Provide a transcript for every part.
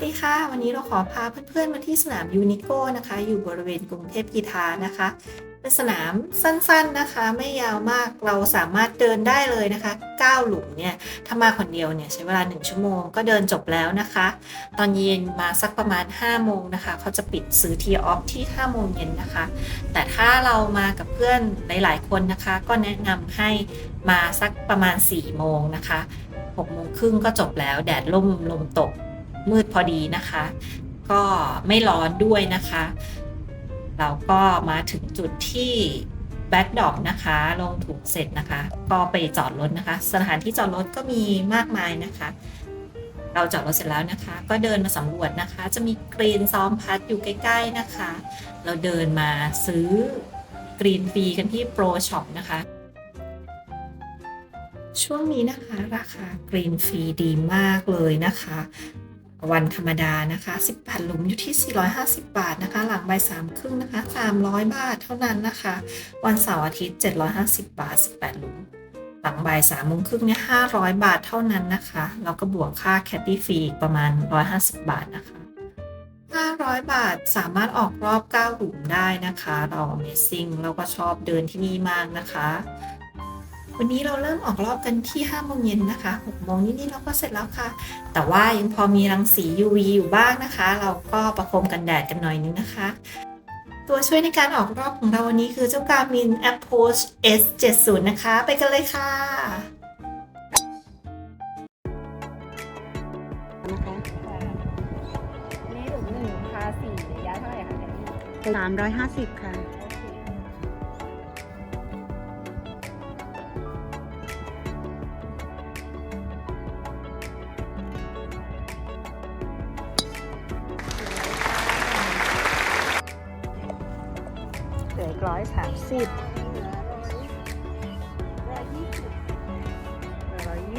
วัสดีค่ะ วันนี้เราขอพาเพื่อนๆมาที่สนามยูนิโก้นะคะ อยู่บริเวณกรุงเทพกีทานะคะ เป็นสนามสั้นๆนะคะ ไม่ยาวมากเราสามารถเดินได้เลยนะคะ 9 หลุมเนี่ยถ้ามาคนเดียวเนี่ยใช้เวลา 1 ชั่วโมงก็เดินจบแล้วนะคะ ตอนเย็นมาสักประมาณ 5 โมงนะคะ เขาจะปิดซื้อทีออฟที่ 5 โมงเย็นนะคะ แต่ถ้าเรามากับเพื่อนหลายๆ คนนะคะ ก็แนะนำให้มาสักประมาณ 4 โมงนะคะ6โมงครึ่งก็จบแล้วแดดล่มลมตก มืดพอดีนะคะ ก็ไม่ร้อนด้วยนะคะ เราก็มาถึงจุดที่แบ็กดอปนะคะ ลงถูกเสร็จนะคะ ก็ไปจอดรถนะคะ สถานที่จอดรถก็มีมากมายนะคะ เราจอดรถเสร็จแล้วนะคะ ก็เดินมาสำรวจนะคะ จะมีกรีนซ้อมพัดอยู่ใกล้ๆนะคะ เราเดินมาซื้อกรีนฟรีกันที่โปรช็อปนะคะ ช่วงนี้นะคะ ราคากรีนฟรีดีมากเลยนะคะ วันธรรมดานะคะ18หลุมอยู่ที่ 450 บาทนะคะ หลังบ่ายสามครึ่งนะคะ 300 บาทเท่านั้นนะคะ วันเสาร์อาทิตย์ 750 บาท 18หลุม หลังบ่ายสามโมงครึ่งเนี่ย500 บาทเท่านั้นนะคะ แล้วก็บวกค่าแคดดี้ฟรีอีกประมาณ 150 บาทนะคะ 500 บาทสามารถออกรอบ 9 หลุมได้นะคะ เรา Amazing เราก็ชอบเดินที่นี่มากนะคะ วันนี้เราเริ่มออกรอบกันที่5โมงเย็นนะคะ6โมงนิดๆเราก็เสร็จแล้วค่ะ แต่ว่ายังพอมีรังสี UV อยู่บ้างนะคะ เราก็ประคมกันแดดกันหน่อยนึงนะคะ ตัวช่วยในการออกรอบของเราวันนี้คือเจ้า Garmin Approach S70 นะคะ ไปกันเลยค่ะนะคะนี่หลุมหนึ่งพาสี่ระยะเท่าไหร่คะเนี่ยสามร้อยห้าสิบค่ะ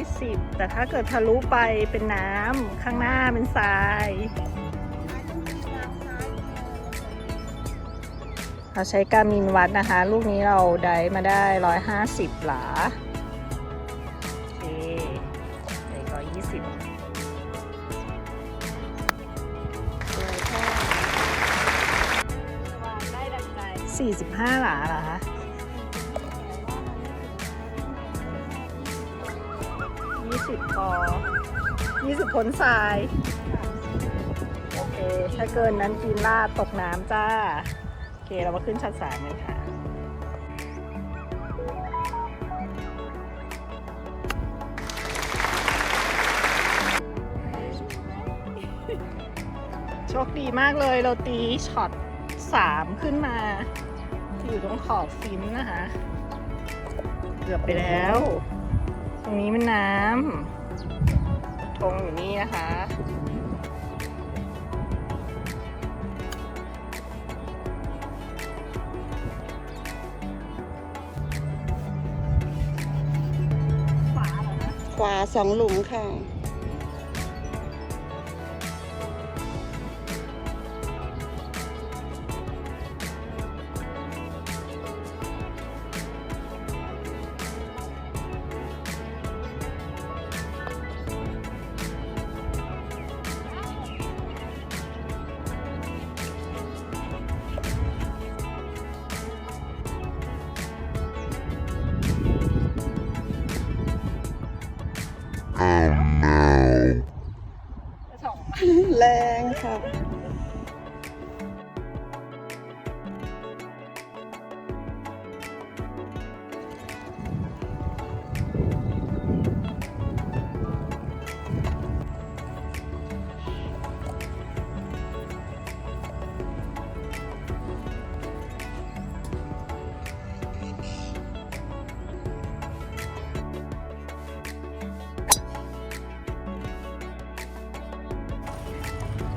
20 แต่ถ้าเกิดทะลุไปเป็นน้ำข้างหน้าเป็นทรายเราใช้การมินวัดนะคะ ลูกนี้เราได้มาได้ 150 หลาโอเคได้ร้อยยี่สิบสี่สิบห้าหลาเหรอคะ ยี่สิบพอยี่สิบพ้นทราย โอเค ถ้าเกินนั้นกินลาดตกน้ำจ้า โอเค เรามาขึ้นชั้นสามกันค่ะโชคดีมากเลยเราตีช็อตสามขึ้นมา อยู่ตรงขอบฟินนะคะ เกือบไปแล้ว รงนี้มันน้ำธงอยู่นี่นะคะขวาเหรอคะขวาสองหลุมค่ะ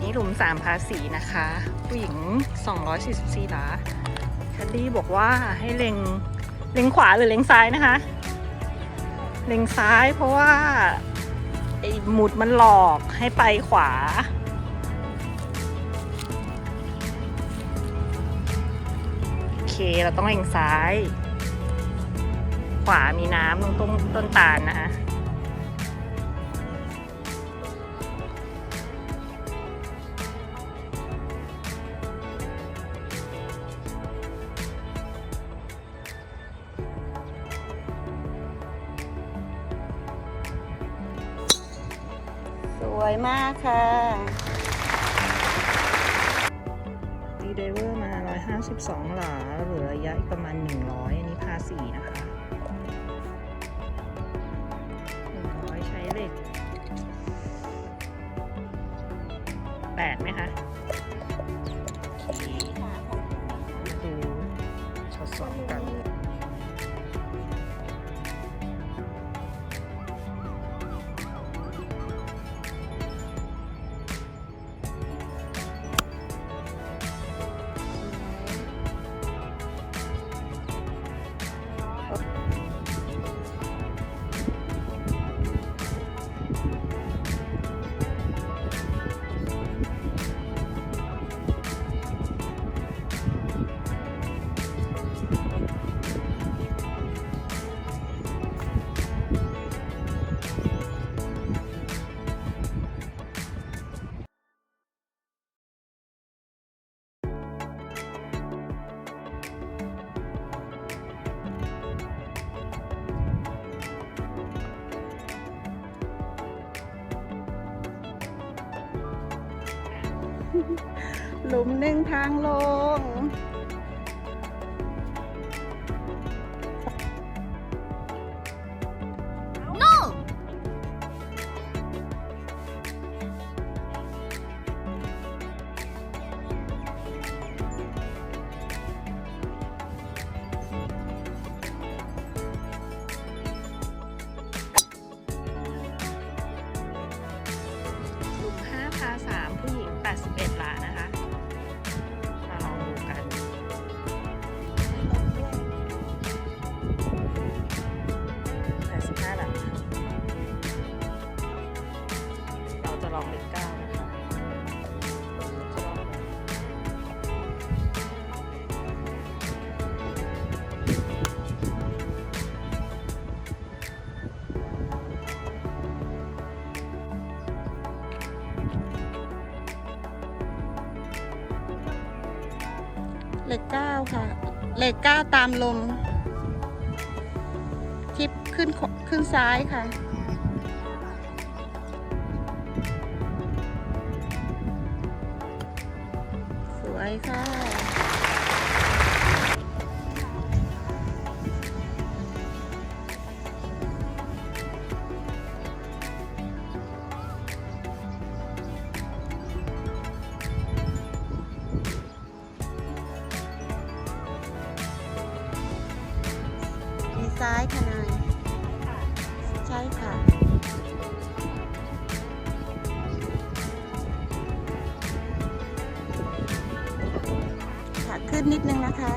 นี่หลุมสามพาสีนะคะผู้หญิง 244หลาแคดดี้บอกว่าให้เล็งเล็งขวาหรือเล็งซ้ายนะคะ เล็งซ้ายเพราะว่าไอ้หมุดมันหลอกให้ไปขวา โอเคเราต้องเล็งซ้าย ขวามีน้ำตรงต้นต้นตาลนะคะ วยมากค่ะตีเดเวอร์มา 152 หลาเหลือระยะอีกประมาณ 100 อันนี้พาสีนะคะ 100 ใช้เหล็ก8ไหมคะดูช็อตสองกัน หลุมหนึ่งทางลง เลขเก้าค่ะ เลขเก้าตามลมทิปขึ้นขขึ้นซ้ายค่ะ สวยค่ะ ขึ้นนิดนึงนะคะ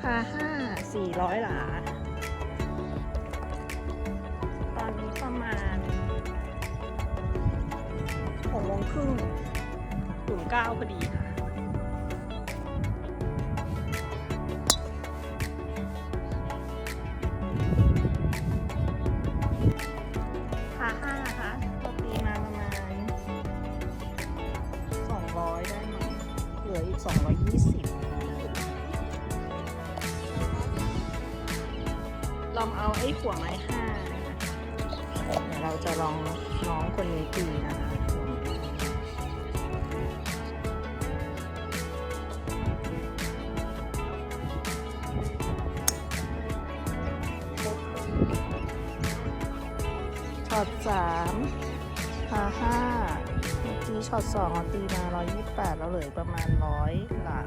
พาห้าสี่ร้อยหลา เก้าพอดีค่ะพาห้านะคะปกติมาประมาณสองร้อยได้มั้งเหลืออีกสองร้อยยี่สิบลองเอาไอ้หัวไม้ห้า ช็อตสามพาห้าเมื่อกี้ช็อตสองเราตีมาร้อยยี่แปดแล้วเหลืออกประมาณร้อยหลา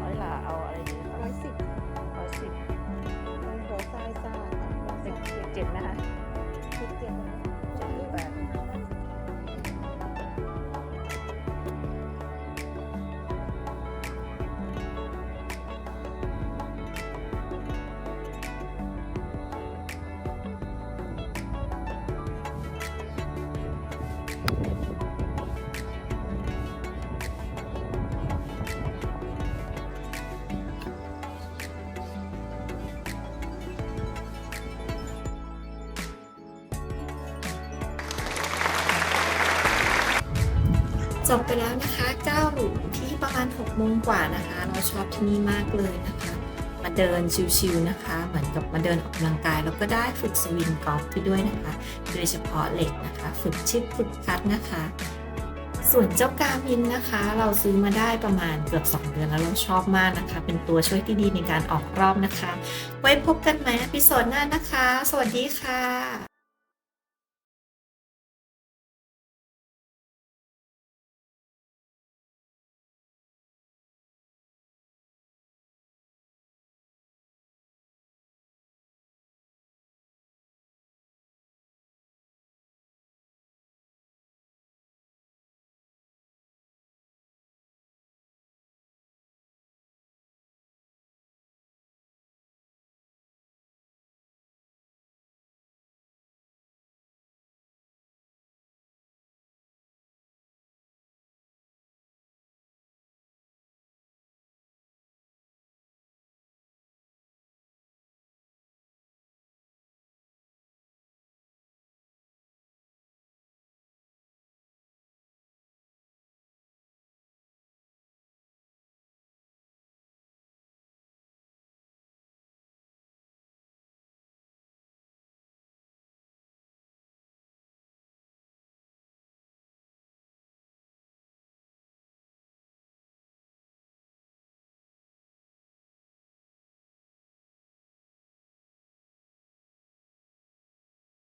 ร้อยหลาเอาอะไรดีคะร้อยสิบร้อยสิบหัวซ้ายซ้ายค่ะหัวเด็ซ้ากยเจ็ดไหมคะสิบเจ็ดนะ จบไปแล้วนะคะ9หลุมที่ประมาณ6โมงกว่านะคะ เราชอบที่นี่มากเลยนะคะ มาเดินชิวๆนะคะ เหมือนกับมาเดินออกกำลังกาย แล้วก็ได้ฝึกสวิงกอล์ฟไปด้วยนะคะ โดยเฉพาะเหล็กนะคะ ฝึกชิปฝึกคัดนะคะ ส่วนเจ้ากามินนะคะ เราซื้อมาได้ประมาณเกือบ 2 เดือนแล้วเราชอบมากนะคะ เป็นตัวช่วยที่ดีในการออกรอบนะคะ ไว้พบกันใหม่ในพิโซดหน้านะคะ สวัสดีค่ะ